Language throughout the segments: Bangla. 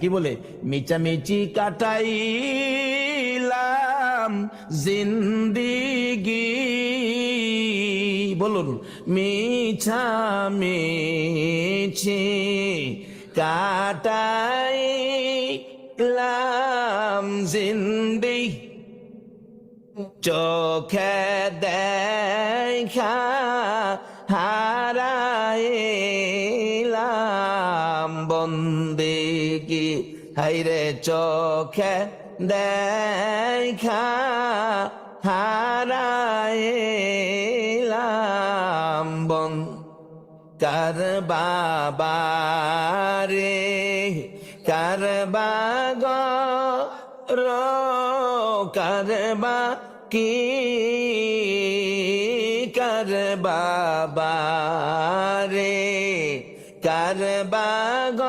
কি বলে? মিচামিচি কাটাইলাম জিন্দিগি। বলুন মিছামিছি কাটাইলাম জিন্দি। চোখে দেখা হারাইলাম বন্দিগি হাইরে চোখে দেখা হারাইলাম বন। কার বাবারে, কার বাগ র কার কি? কার বাবারে কার বাগ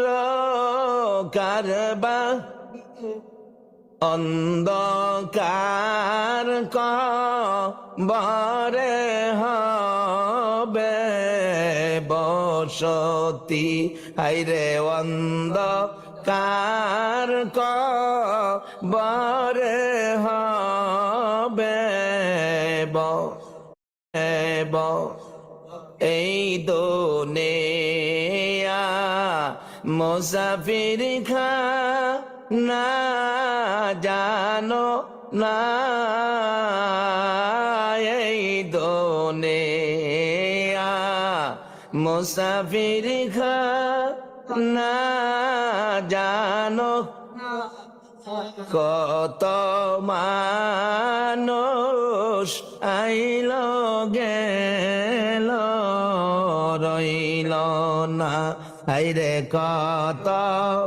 র কার বা অন্ধকার বরে হবে বসতি। হাইরে অন্ধকার বরে হবে ব এই দোনেয়া মুসাফির খা না জানো না এই দোনেয়া মুসাফির খা না জানো কত মানুষ আইরে কত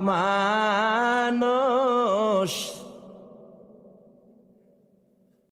মানুষ